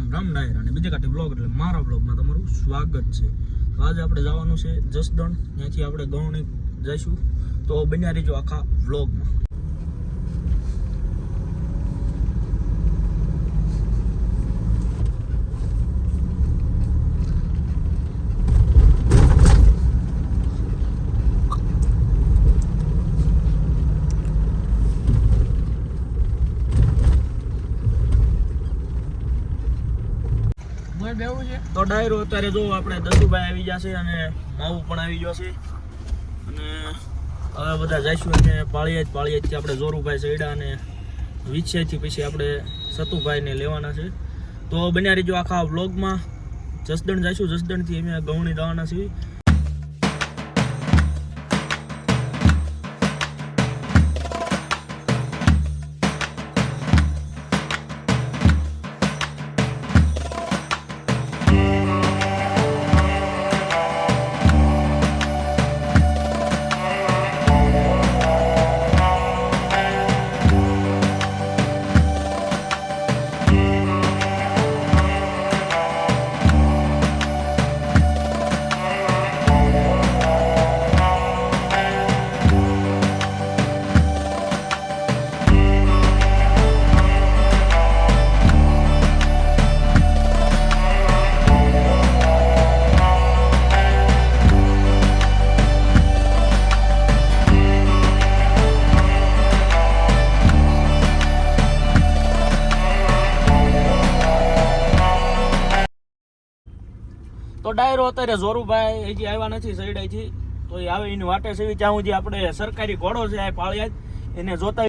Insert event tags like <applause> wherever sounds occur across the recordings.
રામ રામ ડાયર અને બીજા કાંઠે બ્લોગ એટલે મારા બ્લોગમાં તમારું સ્વાગત છે. તો આજે આપણે જવાનું છે જસદણ. ત્યાંથી આપણે ગૌણી જઈશું. તો બન્યા રહીજો આખા વ્લોગમાં તો ડાયરો અત્યારે જો આપણે દસુભાઈ આવી જશે અને માવું પણ આવી જશે અને હવે બધા જઈશું અને પાળિયાદ પાળિયાદથી આપણે જોરુભાઈ સૈડા અને વિછેથી પછી આપણે સતુભાઈને લેવાના છે. તો બન્યા રહીજો આખા વ્લોગમાં જસદણ જઈશું, જસદણથી અમે ગૌણી જવાના છીએ. તો ડાયરો અત્યારે જોરુભાઈ હજી આવ્યા નથી સૈડાઈથી. તો એ આવે એની વાટે સેવી. ત્યાં સુધી આપણે સરકારી ઘોડો છે આ પાળિયાદ. એને જોતા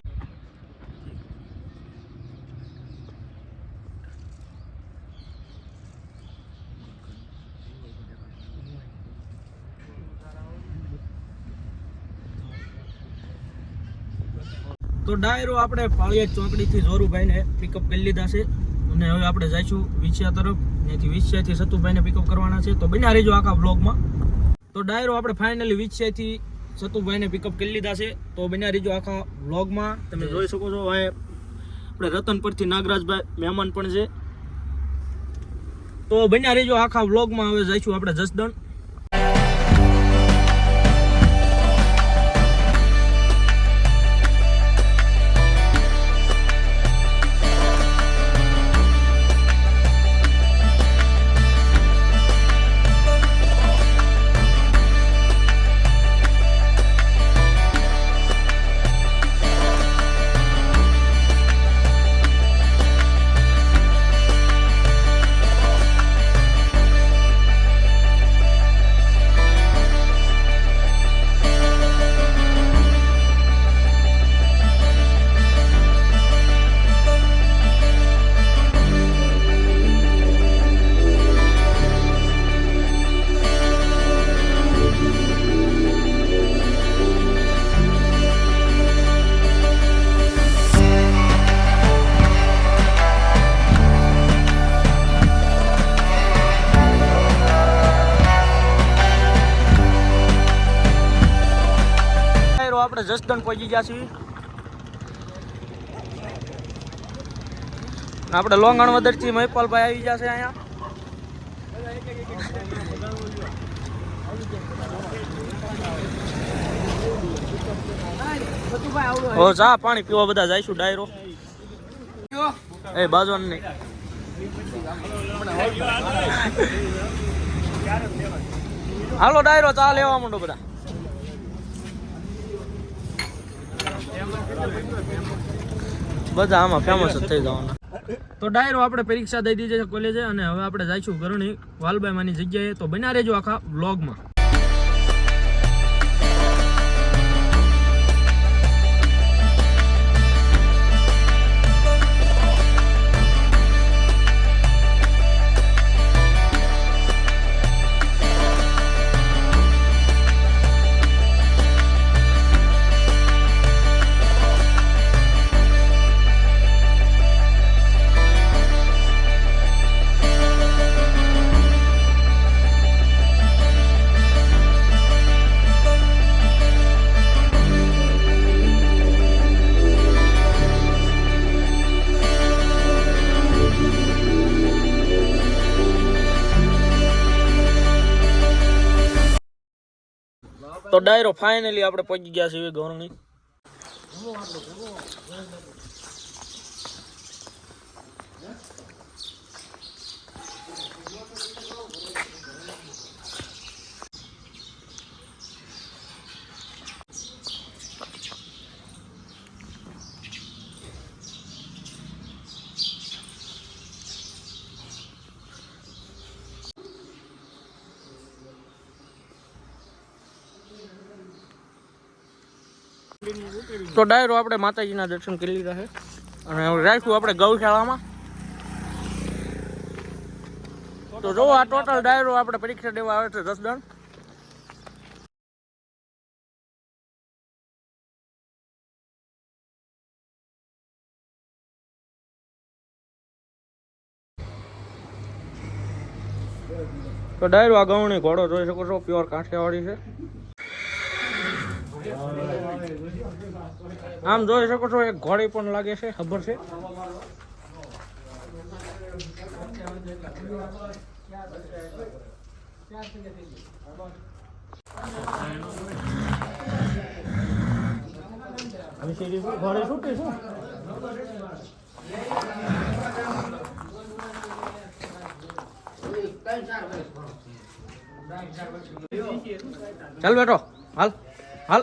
તો ડાયરો આપણે પાળિયાદ ચોકડીથી જોરુભાઈને પિકઅપ કરી લીધા છે. અને હવે આપણે જઈશું વિછિયા તરફ. ત્યાંથી વિછિયાથી સતુભાઈને પિકઅપ કરવાના છે. તો બન્યા રહેજો આખા બ્લોગમાં તો ડાયરો આપણે ફાઇનલી વિછિયાથી સતુભાઈને પિકઅપ કરી લીધા છે. તો બન્યા રહેજો આખા બ્લોગમાં તમે જોઈ શકો છો હવે આપણે રતન પરથી નાગરાજભાઈ મહેમાન પણ છે. તો બન્યા રહેજો આખા બ્લોગમાં હવે જઈશું આપણે જસદણ. આપણે જસદણ પહોંચી ગયા છીએ. આપણે લોંગણ વદરથી મહિપાલભાઈ આવી જશે અહીંયા. હો ચા પાણી પીવા બધા જઈશું, ડાયરો. એ બાજુ નહીં. હાલો, ડાયરો, ચા લેવા માંડો બધા. બધા આમાં ફેમસ જ થઈ જવાના. તો ડાયરો આપણે પરીક્ષા દઈ દીધી છે કોલેજે અને હવે આપણે જઈશું ગરણી વાલબાઈ માની જગ્યાએ. તો બના રહેજો આખા વ્લોગમાં તો ડાયરો ફાઇનલી આપણે પહોંચી ગયા છીએ ગૌરણી તો ડાયરો આપણે માતાજીના દર્શન કરી લીધા છે. અને રાખ્યું આપણે ગૌશાળામાં. તો જો આ ટોટલ ડાયરો આપણે પરીક્ષા દેવા આવે છે દસ દણ. તો ડાયરો આ ગૌણી ઘોડો જોઈ શકો છો પ્યોર કાઠિયાવાડી છે. આમ જોઈ શકો છો એક ઘોડી પણ લાગે છે ખબર છે. ઘોડી છૂટી શું? ચાલ બેટો હાલ હાલ.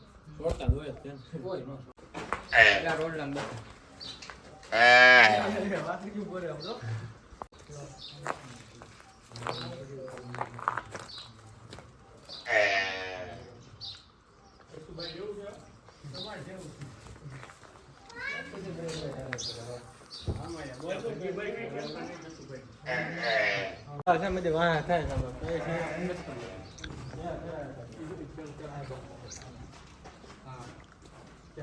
Corta, duele, tío. Voy, no. La rola andó. Ah, saya mau dewa, saya sama. Saya saya તો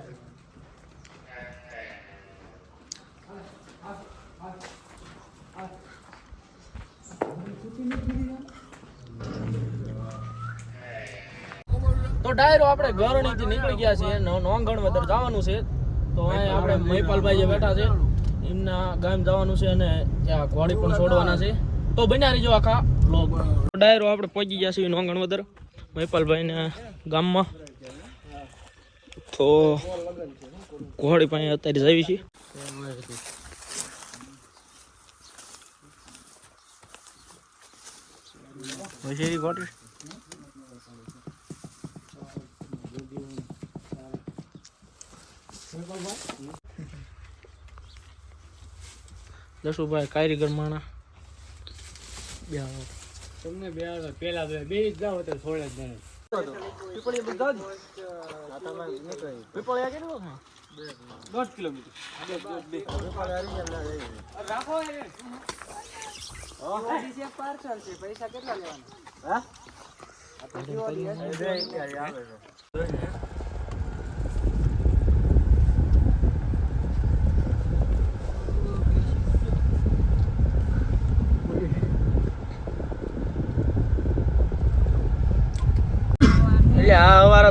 ડાયરો આપણે ગરણીથી નીકળી ગયા છીએ. નોંગણ વદર જવાનું છે. તો અહીં આપણે મહિપાલભાઈ જે બેઠા છે, એમના ગામ જવાનું છે અને ત્યાં ઘોડી પણ છોડવાના છે. તો બન્યા રહીજો આખા ડાયરો આપણે પહોંચી ગયા છીએ નોંગણ વદર મહિપાલભાઈના ગામમાં. તો ઘોડી પાસે અત્યારે જવી છે વશેરી ઘોડી જશુભાઈ કારીગર માણા. બે. તમને બે પેલા બે જ જાવ અત્યારે છોડે જ નહીં પીપળી બધા જ પીપળી આ કેટલું છે? દોઢ કિલોમીટર એટલે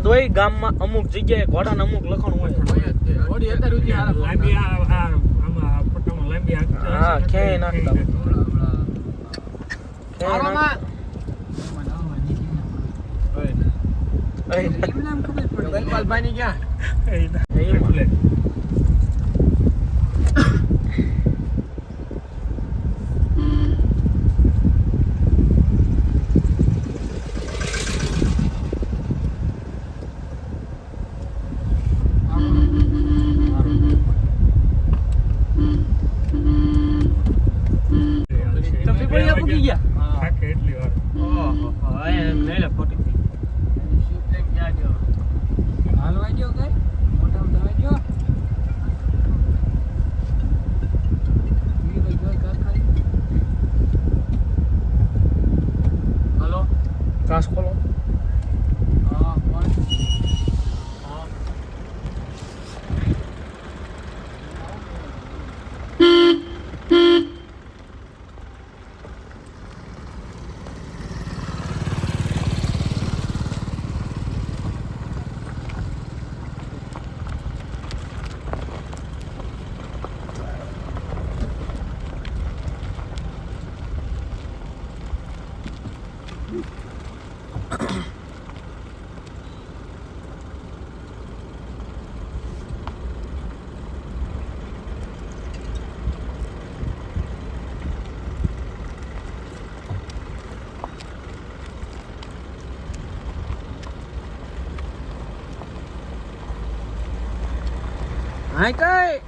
આ અમારા તો હોય ગામમાં અમુક જગ્યાએ ઘોડાને અમુક લખણ હોય. હા ક્યાંય નાખતા હારામાં. ગોપાલભાઈની ક્યાં? તો પીપળિયા પૂકી ગયા થાકે એટલી વાર ઓહો હવે લઈ લે ખોટી હાલવા ગયો કઈ મોટા મોટા ગયો હલો કાસ ખોલો હા હાય કઈ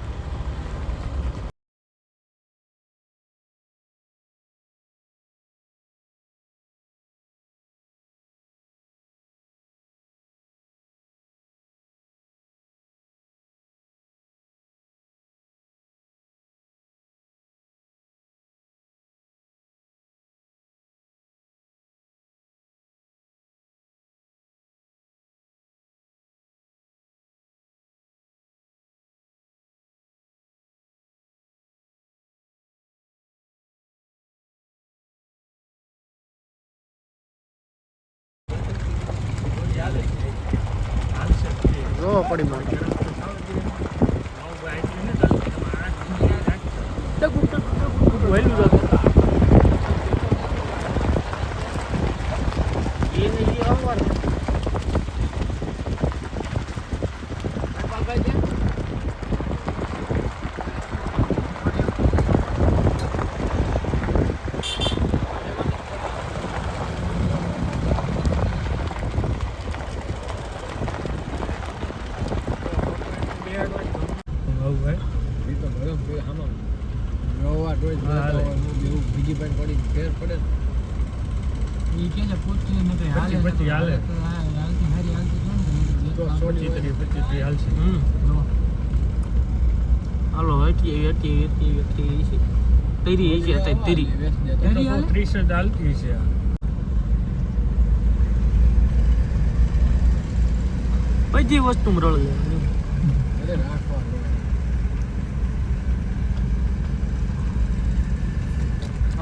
જો પડી મારી વહેલું જતું એને ઈ અવાર પચી હાલે. પચી ત્રીસ પચી ત્રીસ હાલશે હાલો. એટલી એટલી છે. તરી છે અત્યારે તરી. એ તો ત્રીસ જ હાલતી છે. બધી વસ્તુ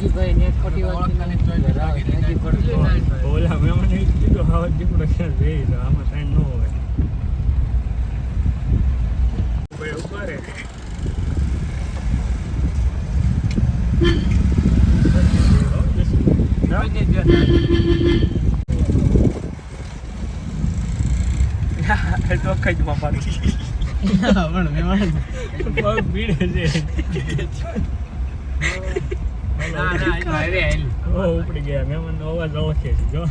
કપી છે ઓલા મેં મને કીધું હવે દીકરો ક્યાં જઈ તો આમાં ટાઈમ ન હોય. ભાઈ ઊભા રહે. ટોકાઈમાં પાડી પગ ભીડ છે. <laughs> ઓ અવાજ ઓળખે છે જો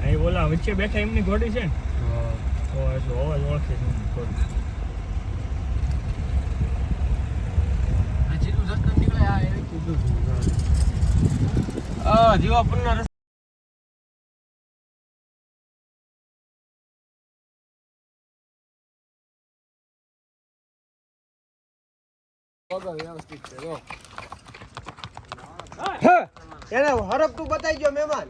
અહીં ઓલા વચ્ચે બેઠા એમની ઘોડી છે ને તો એમની ઘોડી રસ્તા એને હરપતું બતાવી ગયો મહેમાન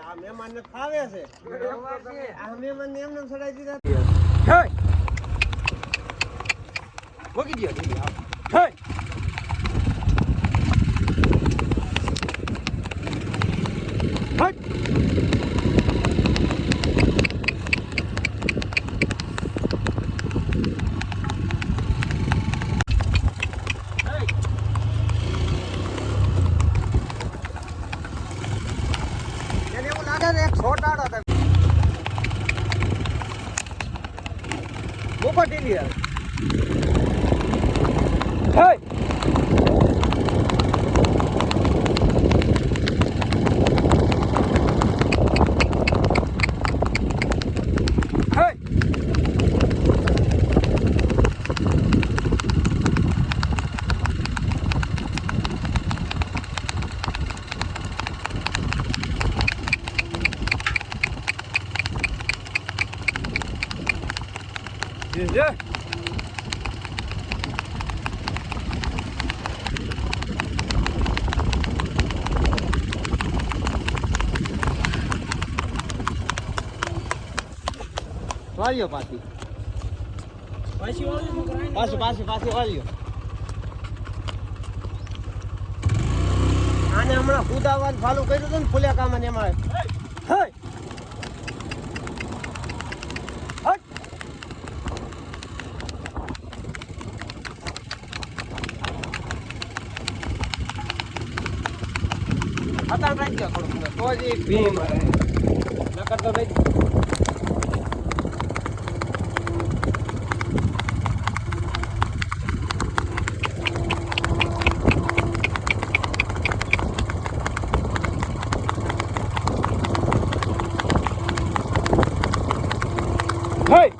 આ મહેમાન ને ફાવે છે આ મહેમાન ને એમને ચડાવી દીધા મૂકી દો એને એવું લાગે છે એક છોટાડો તમે મૂકો ટીવી હવે. વાળ્યો પાછી પાછી. પાછી પાછી પાછી વાળ્યો આને હમણાં કુદાવાનું ચાલુ કર્યું હતું ને ફૂલ્યા કામ એમાં. જ એ ભી મારે નકર તો નહીં Hey!